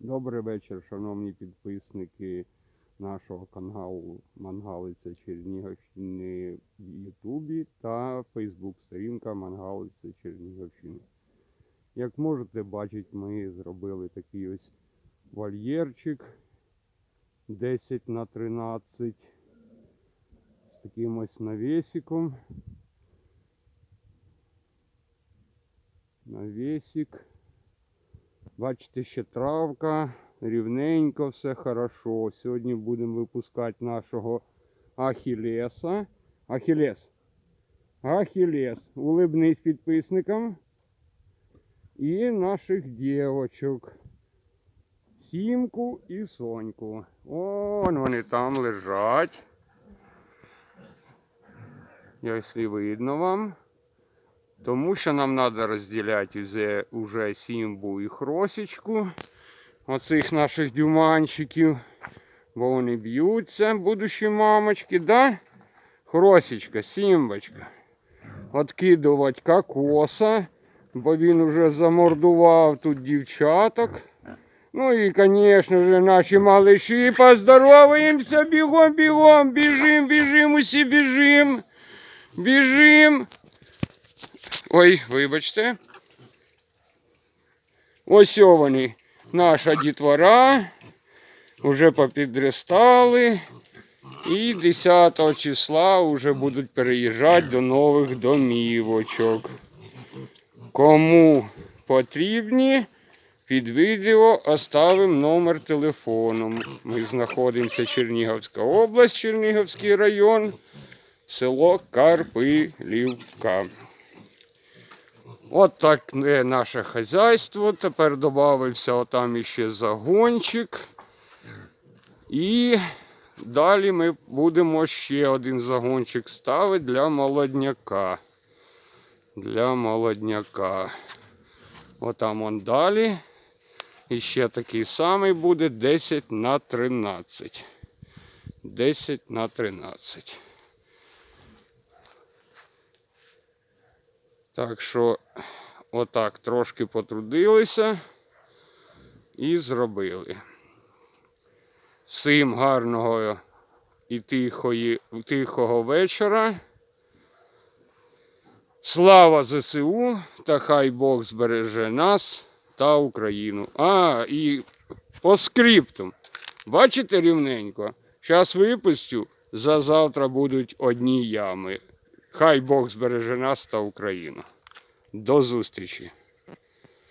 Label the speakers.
Speaker 1: Добрий вечір, шановні підписники нашого каналу Мангалиця Чернігівщини в Ютубі та Фейсбук сторінка Мангалиця Чернігівщини. Як можете бачити, ми зробили такий ось вольєрчик 10 на 13 з таким ось навесиком. Навесик. Бачите, ще травка, рівненько, все хорошо. Сьогодні будемо випускати нашого Ахілеса. Ахілес. Ахілес. Улибнись підписникам. І наших дівочок. Сімку і Соньку. Вон вони там лежать. Якщо видно вам. Тому що нам треба розділяти уже, уже сімбу і хросічку. Оцих наших дюманчиків. Бо вони б'ються, будущі мамочки, да? Хросічка, сімбочка. Откидувати кокоса, бо він уже замордував тут дівчаток. Ну і, звісно ж, наші малыші, поздороваємося, бігом, бігом, біжим, біжим, усі біжим. Біжим. Ой, вибачте. Ось вони. Наша дітвора. Уже попідростали. І 10 числа вже будуть переїжджати до нових домівочок. Кому потрібні, під відео оставимо номер телефону. Ми знаходимося Чернігівська область, Чернігівський район, село Карпилівка. От так е, наше хазяйство. Тепер додався отам іще загончик. І далі ми будемо ще один загончик ставити для молодняка. Для молодняка. Отам он далі. І ще такий самий буде 10 на 13. 10 на 13. Так що отак трошки потрудилися і зробили. Всім гарного і тихої, тихого вечора. Слава ЗСУ та хай Бог збереже нас та Україну. А, і по скриптум. Бачите рівненько? Зараз випустю, за завтра будуть одні ями. Хай Бог збереже нас та Україну. До зустрічі!